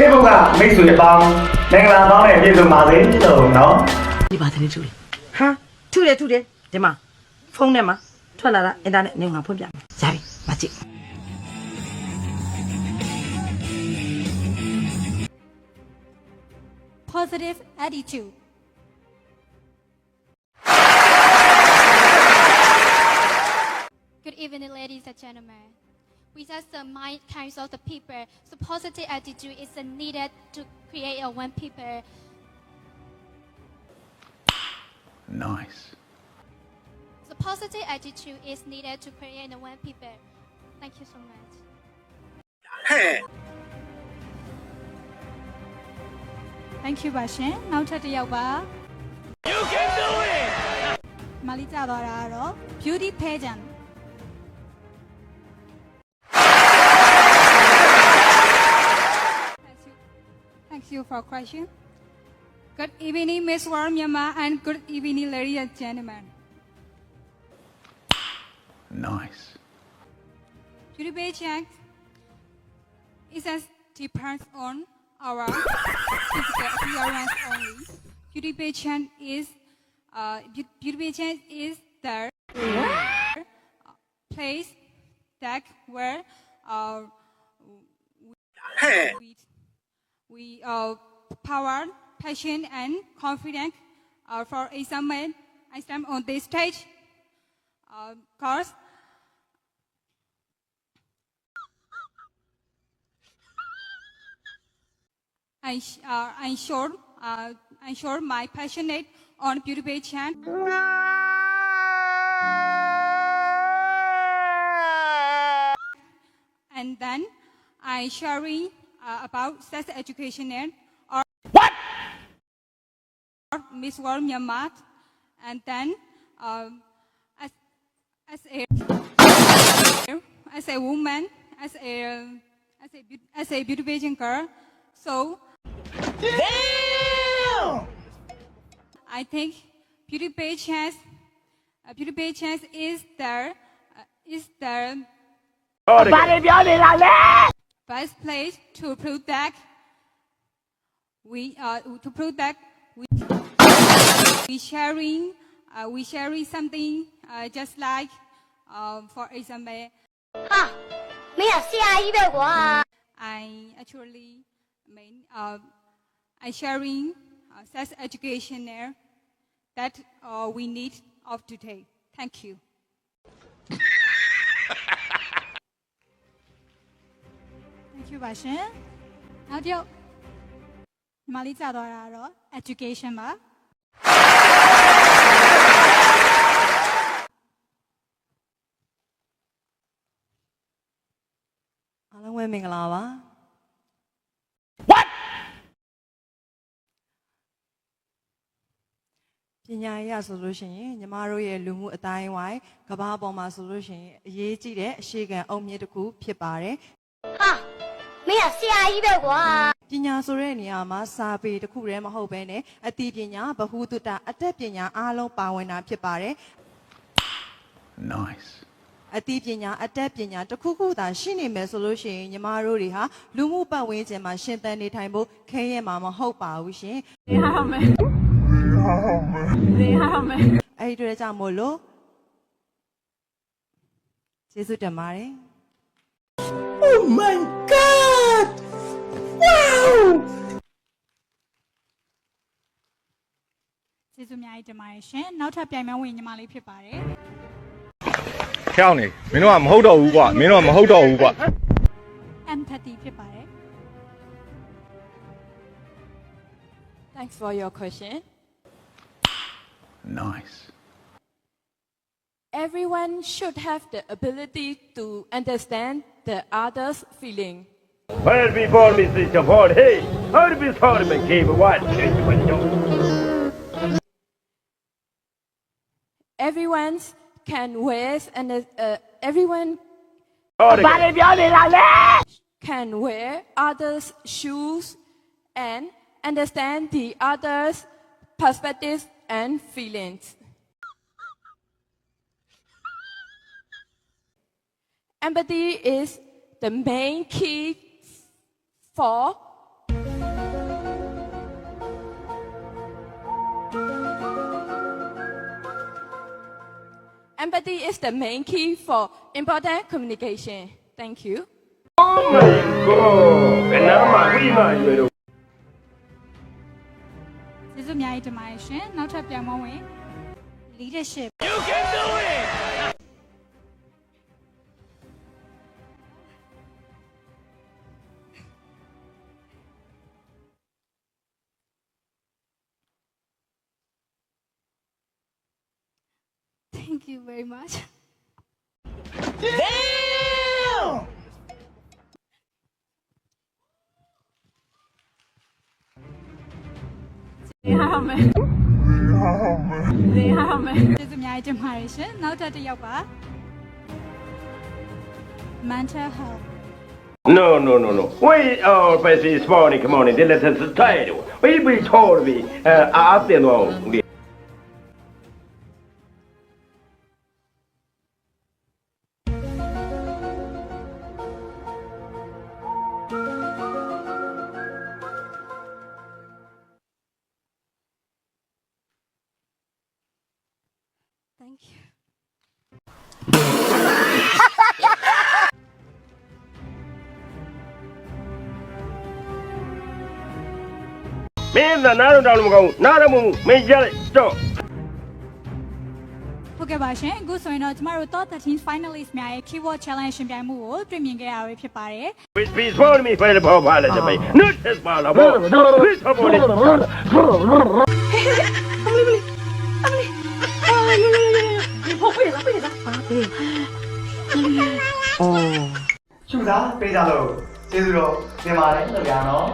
Facebook ကမိတ်ဆွေအပေါင်းမင်္ဂလာပေါင်းနဲ့ပြည့်စုံပါစေလို့နော် ဒီပါသတင်းထူလေဟာထူတယ်ထူတယ်ဒီမှာဖုန်းထဲမှာထွက်လာတာအင်တာနက်နေငါဖွင့်ပြမယ်ရပြီမကြည့် positive attitude. Good evening, ladies and gentlemen. We just the mind kinds of the people. So positive attitude is needed to create a one people. Nice. So positive attitude is needed to create a one people. Thank you so much. Thank you ပါရှင်နောက်ထပ်တစ်ယောက်ပါ You can do it မလေးကြသွားတာကတော့ beauty pageant Thank you for a question. Good evening, Miss World Myanmar, and good evening, ladies and gentlemen. Nice. Beauty pageant is as depends on our physical appearance only. Beauty pageant is uh, beau- beauty pageant is the uh, place that where uh, we, we uh, power, passion, and confidence. Uh, for I stand on this stage. Uh, course. I, uh, I showed, uh, I showed my passionate on beauty pageant. And then I sharing uh, about sex education and or what Miss World Myanmar, and then um, as as a as a woman, as a as a as a beauty pageant girl, so Damn! I think beauty pageant, uh, beauty pageant is the uh, is the best place to protect we uh, to protect we, we sharing uh, we sharing something uh, just like uh, for example. I actually mean uh, I sharing uh, education there that uh, we need of today. Thank you. ပါရှင်။နောက်တစ်ယောက်ညီမလေးကြာသွားတာကတော့ education ပါအားလုံးပဲမင်္ဂလာပါ What ပညာရေးရဆိုလို့ရှိရင်ညီမတို့ရဲ့လူမှုအတိုင်းအဝိုင်းကမ္ဘာပေါ်မှာဆိုလို့ရှိရင်အရေးကြီးတဲ့အရှိခံအုံမြစ်တစ်ခုဖြစ်ပါတယ် ဟာ မင်းကဆရာကြီးပဲကွာပညာဆိုတဲ့နေရာမှာစာပေတစ်ခုတည်းမဟုတ်ဘဲနဲ့အသိပညာဗဟုသုတအတတ်ပညာအားလုံးပါဝင်တာဖြစ်ပါတယ် Nice. အသိပညာအတတ်ပညာတစ်ခုခုသာရှိနေမယ်ဆိုလို့ရှိရင်ညီမတို့တွေဟာလူမှုပတ်ဝန်းကျင်မှာရှင်သန်နေထိုင်ဖို့ခဲရဲမှာမဟုတ်ပါဘူးရှင်။ရပါမယ်။ရပါမယ်။အဲ့ဒီအတွေကြောင့်မို့လို့ကျေးဇူးတင်ပါတယ်။ Oh my god! Wow! ကျေးဇူးအများကြီးတင်ပါတယ်ရှင်။နောက်ထပ်ပြိုင်ပွဲဝင်ညီမလေးဖြစ်ပါတယ် ဖျောင်းနေမင်းတို့ကမဟုတ်တော့ဘူးကွာမင်းတို့ကမဟုတ်တော့ဘူးကွာ ။ empathy ဖြစ်ပါတယ် Thanks for your question. Nice. Everyone should have the ability to understand the other's feeling. Well before Mr. Japon, hey, how before me came what? Everyone can wear and uh, everyone can wear others' shoes and understand the other's perspectives and feelings. Empathy is the main key for empathy is the main key for important communication. Thank you. Oh my god! And is my ambition. Now try my little ကျေးဇူးအများကြီးတင်ပါတယ်ရှင်။နောက်ထပ်ပြန်မဝင် leadership You can do it! Thank you very much. Damn! Amen. Amen. ကျေးဇူးအများကြီးတင်ပါတယ်ရှင်နောက်ထပ်တစ်ယောက်ပါ mental health No no no no ဝိအော်ပဲစီစပေါ်နေ come on ဒီလက်သက်စတိုင်တော့ဝိဘီ Thank you. Minda naro dalu mukau, naro mu mejale to. Okay, Bashan, good so you know tomorrow thought that he's finalist me I keyword challenge him by move premium get away if you pare. Please please follow me for the power ballad. Not this ball of Please follow me. ဩရှူတာပေးကြလို့ကျေးဇူးတော့တင်ပါတယ်လို့ညာနော်